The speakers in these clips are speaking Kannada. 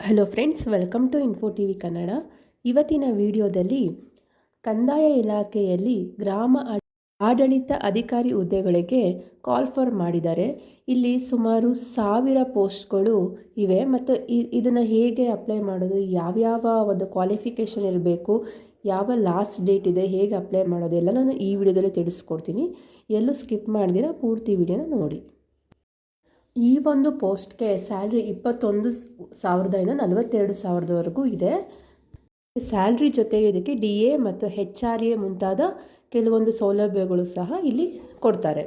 Hello friends welcome to info T V Kannada ಇವತ್ತಿನ ವಿಡಿಯೋದಲ್ಲಿ ಕಂದಾಯ ಇಲಾಖೆಯಲ್ಲಿ ಗ್ರಾಮ ಆಡಳಿತ ಅಧಿಕಾರಿ ಹುದ್ದೆಗಳಿಗೆ ಕಾಲ್ ಫಾರ್ ಮಾಡಿದ್ದಾರೆ. ಇಲ್ಲಿ ಸುಮಾರು ಸಾವಿರ ಪೋಸ್ಟ್ಗಳು ಇವೆ ಮತ್ತು ಇದನ್ನು ಹೇಗೆ ಅಪ್ಲೈ ಮಾಡೋದು, ಯಾವ್ಯಾವ ಒಂದು ಕ್ವಾಲಿಫಿಕೇಷನ್ ಇರಬೇಕು, ಯಾವ ಲಾಸ್ಟ್ ಡೇಟ್ ಇದೆ, ಹೇಗೆ ಅಪ್ಲೈ ಮಾಡೋದು ಎಲ್ಲ ನಾನು ಈ ವಿಡಿಯೋದಲ್ಲಿ ತಿಳಿಸ್ಕೊಡ್ತೀನಿ. ಎಲ್ಲೂ ಸ್ಕಿಪ್ ಮಾಡಿದಿರ ಪೂರ್ತಿ ವಿಡಿಯೋನ ನೋಡಿ. ಈ ಒಂದು ಪೋಸ್ಟ್ಗೆ ಸ್ಯಾಲ್ರಿ ಇಪ್ಪತ್ತೊಂದು ಸಾವಿರದಿಂದ ನಲವತ್ತೆರಡು ಸಾವಿರದವರೆಗೂ ಇದೆ. ಸ್ಯಾಲ್ರಿ ಜೊತೆಗೆ ಇದಕ್ಕೆ ಡಿ ಎ ಮತ್ತು ಹೆಚ್ ಆರ್ ಎ ಮುಂತಾದ ಕೆಲವೊಂದು ಸೌಲಭ್ಯಗಳು ಸಹ ಇಲ್ಲಿ ಕೊಡ್ತಾರೆ.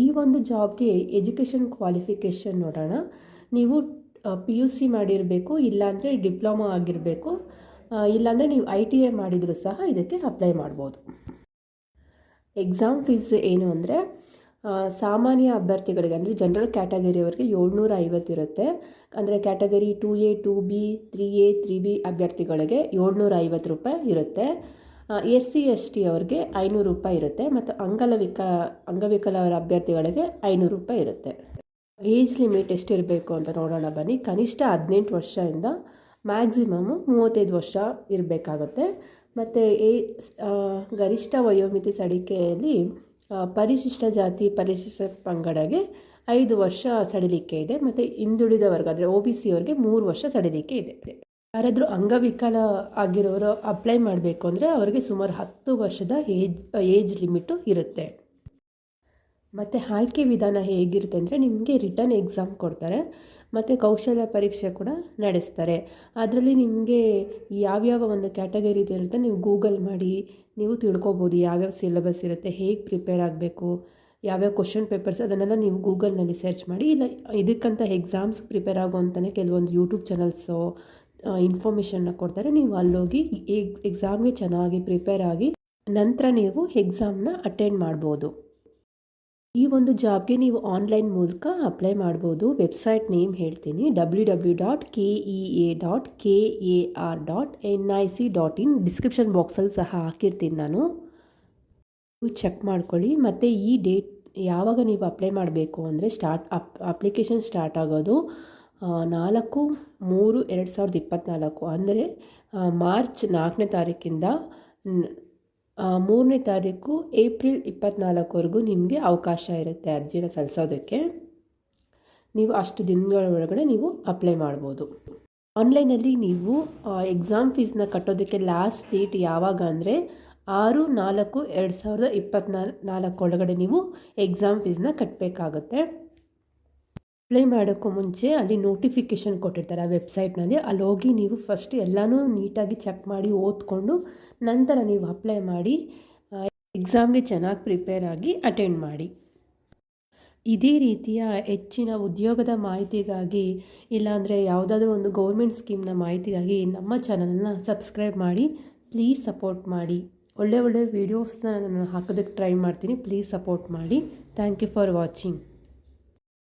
ಈ ಒಂದು ಜಾಬ್ಗೆ ಎಜುಕೇಷನ್ ಕ್ವಾಲಿಫಿಕೇಷನ್ ನೋಡೋಣ. ನೀವು ಪಿ ಯು ಸಿ ಮಾಡಿರಬೇಕು, ಇಲ್ಲಾಂದರೆ ಡಿಪ್ಲೊಮಾ ಆಗಿರಬೇಕು. ಇಲ್ಲಾಂದರೆ ನೀವು ಐ ಟಿ ಐ ಮಾಡಿದರೂ ಸಹ ಇದಕ್ಕೆ ಅಪ್ಲೈ ಮಾಡ್ಬೋದು. ಎಕ್ಸಾಮ್ ಫೀಸ್ ಏನು ಅಂದರೆ ಸಾಮಾನ್ಯ ಅಭ್ಯರ್ಥಿಗಳಿಗೆ, ಅಂದರೆ ಜನರಲ್ ಕ್ಯಾಟಗರಿಯವರಿಗೆ ಏಳ್ನೂರ ಐವತ್ತಿರುತ್ತೆ ಅಂದರೆ category two A two B three A three B ಅಭ್ಯರ್ಥಿಗಳಿಗೆ ಏಳ್ನೂರ ಐವತ್ತು ರೂಪಾಯಿ ಇರುತ್ತೆ. ಎಸ್ ಸಿ ಎಸ್ ಟಿ ಅವ್ರಿಗೆ ಐನೂರು ರೂಪಾಯಿ ಇರುತ್ತೆ ಮತ್ತು ಅಂಗಲವಿಕ ಅಂಗವಿಕಲವರ ಅಭ್ಯರ್ಥಿಗಳಿಗೆ ಐನೂರು ರೂಪಾಯಿ ಇರುತ್ತೆ. ಏಜ್ ಲಿಮಿಟ್ ಎಷ್ಟಿರಬೇಕು ಅಂತ ನೋಡೋಣ ಬನ್ನಿ. ಕನಿಷ್ಠ ಹದಿನೆಂಟು ವರ್ಷದಿಂದ ಮ್ಯಾಕ್ಸಿಮಮ್ಮು ಮೂವತ್ತೈದು ವರ್ಷ ಇರಬೇಕಾಗುತ್ತೆ. ಮತ್ತು ಏ ಗರಿಷ್ಠ ವಯೋಮಿತಿ ಸಡಿಕೆಯಲ್ಲಿ ಪರಿಶಿಷ್ಟ ಜಾತಿ ಪರಿಶಿಷ್ಟ ಪಂಗಡಗೆ ಐದು ವರ್ಷ ಸಡಿಲಿಕೆ ಇದೆ ಮತ್ತು ಹಿಂದುಳಿದ ವರ್ಗ, ಅಂದರೆ ಒ ಬಿ ಸಿ ಅವ್ರಿಗೆ ಮೂರು ವರ್ಷ ಸಡಿಲಿಕೆ ಇದೆ. ಯಾರಾದರೂ ಅಂಗವಿಕಲ ಆಗಿರೋರು ಅಪ್ಲೈ ಮಾಡಬೇಕು ಅಂದರೆ ಅವರಿಗೆ ಸುಮಾರು ಹತ್ತು ವರ್ಷದ ಏಜ್ ಏಜ್ ಲಿಮಿಟು ಇರುತ್ತೆ. ಮತ್ತು ಆಯ್ಕೆ ವಿಧಾನ ಹೇಗಿರುತ್ತೆ ಅಂದರೆ ನಿಮಗೆ ರಿಟರ್ನ್ ಎಕ್ಸಾಮ್ ಕೊಡ್ತಾರೆ, ಮತ್ತು ಕೌಶಲ್ಯ ಪರೀಕ್ಷೆ ಕೂಡ ನಡೆಸ್ತಾರೆ. ಅದರಲ್ಲಿ ನಿಮಗೆ ಯಾವ್ಯಾವ ಒಂದು ಕ್ಯಾಟಗರಿ ಇರುತ್ತೆ ನೀವು ಗೂಗಲ್ ಮಾಡಿ, ನೀವು ತಿಳ್ಕೊಬೋದು ಯಾವ್ಯಾವ ಸಿಲೆಬಸ್ ಇರುತ್ತೆ, ಹೇಗೆ ಪ್ರಿಪೇರ್ ಆಗಬೇಕು, ಯಾವ್ಯಾವ ಕ್ವಶನ್ ಪೇಪರ್ಸ್ ಅದನ್ನೆಲ್ಲ ನೀವು ಗೂಗಲ್ನಲ್ಲಿ ಸರ್ಚ್ ಮಾಡಿ, ಇಲ್ಲ ಇದಕ್ಕಂತ ಎಕ್ಸಾಮ್ಸ್ ಪ್ರಿಪೇರ್ ಆಗುವಂತಲೇ ಕೆಲವೊಂದು ಯೂಟ್ಯೂಬ್ ಚಾನಲ್ಸು ಇನ್ಫಾರ್ಮೇಷನ್ನ ಕೊಡ್ತಾರೆ. ನೀವು ಅಲ್ಲೋಗಿ ಎಕ್ಸಾಮ್ಗೆ ಚೆನ್ನಾಗಿ ಪ್ರಿಪೇರ್ ಆಗಿ ನಂತರ ನೀವು ಎಕ್ಸಾಮ್ನ ಅಟೆಂಡ್ ಮಾಡ್ಬೋದು. ಈ ಒಂದು ಜಾಬ್ಗೆ ನೀವು ಆನ್ಲೈನ್ ಮೂಲಕ ಅಪ್ಲೈ ಮಾಡ್ಬೋದು. ವೆಬ್ಸೈಟ್ ನೇಮ್ ಹೇಳ್ತೀನಿ. W W dot K E A dot K A R dot N I C dot in description ಬಾಕ್ಸಲ್ಲಿ ಸಹ ಹಾಕಿರ್ತೀನಿ ನಾನು. ಚೆಕ್ ಮಾಡ್ಕೊಳ್ಳಿ. ಮತ್ತು ಈ ಡೇಟ್ ಯಾವಾಗ ನೀವು ಅಪ್ಲೈ ಮಾಡಬೇಕು ಅಂದರೆ ಸ್ಟಾರ್ಟ್ ಅಪ್ ಅಪ್ಲಿಕೇಶನ್ ಸ್ಟಾರ್ಟ್ ಆಗೋದು ನಾಲ್ಕು ಮೂರು ಎರಡು ಸಾವಿರದ ಇಪ್ಪತ್ತ್ನಾಲ್ಕು ಅಂದರೆ ಮಾರ್ಚ್ ನಾಲ್ಕನೇ ತಾರೀಕಿಂದ ಮೂರನೇ ತಾರೀಕು ಏಪ್ರಿಲ್ ಇಪ್ಪತ್ತ್ನಾಲ್ಕವರೆಗೂ ನಿಮಗೆ ಅವಕಾಶ ಇರುತ್ತೆ ಅರ್ಜಿನ ಸಲ್ಲಿಸೋದಕ್ಕೆ. ನೀವು ಅಷ್ಟು ದಿನಗಳ ಒಳಗಡೆ ನೀವು ಅಪ್ಲೈ ಮಾಡ್ಬೋದು. ಆನ್ಲೈನಲ್ಲಿ ನೀವು ಎಕ್ಸಾಮ್ ಫೀಸ್ನ ಕಟ್ಟೋದಕ್ಕೆ ಲಾಸ್ಟ್ ಡೇಟ್ ಯಾವಾಗ ಅಂದರೆ ಆರು, ನಾಲ್ಕು, ಎರಡು ಸಾವಿರದ ಇಪ್ಪತ್ನಾಲ್ ನಾಲ್ಕು ಒಳಗಡೆ ನೀವು ಎಕ್ಸಾಮ್ ಫೀಸ್ನ ಕಟ್ಟಬೇಕಾಗುತ್ತೆ ಅಪ್ಲೈ ಮಾಡೋಕ್ಕೂ ಮುಂಚೆ ಅಲ್ಲಿ ನೋಟಿಫಿಕೇಷನ್ ಕೊಟ್ಟಿರ್ತಾರೆ ಆ ವೆಬ್ಸೈಟ್ನಲ್ಲಿ ಅಲ್ಲಿ ಹೋಗಿ ನೀವು ಫಸ್ಟ್ ಎಲ್ಲನೂ ನೀಟಾಗಿ ಚೆಕ್ ಮಾಡಿ, ಓದ್ಕೊಂಡು ನಂತರ ನೀವು ಅಪ್ಲೈ ಮಾಡಿ ಎಕ್ಸಾಮ್ಗೆ ಚೆನ್ನಾಗಿ ಪ್ರಿಪೇರ್ ಆಗಿ ಅಟೆಂಡ್ ಮಾಡಿ. ಇದೇ ರೀತಿಯ ಹೆಚ್ಚಿನ ಉದ್ಯೋಗದ ಮಾಹಿತಿಗಾಗಿ ಇಲ್ಲಾಂದರೆ ಯಾವುದಾದ್ರೂ ಒಂದು ಗೌರ್ಮೆಂಟ್ ಸ್ಕೀಮ್ನ ಮಾಹಿತಿಗಾಗಿ ನಮ್ಮ ಚಾನಲನ್ನು ಸಬ್ಸ್ಕ್ರೈಬ್ ಮಾಡಿ ಪ್ಲೀಸ್ ಸಪೋರ್ಟ್ ಮಾಡಿ. ಒಳ್ಳೆ ಒಳ್ಳೆ ವೀಡಿಯೋಸ್ನ ನಾನು ಹಾಕೋದಕ್ಕೆ ಟ್ರೈ ಮಾಡ್ತೀನಿ ಪ್ಲೀಸ್ ಸಪೋರ್ಟ್ ಮಾಡಿ. Thank you for watching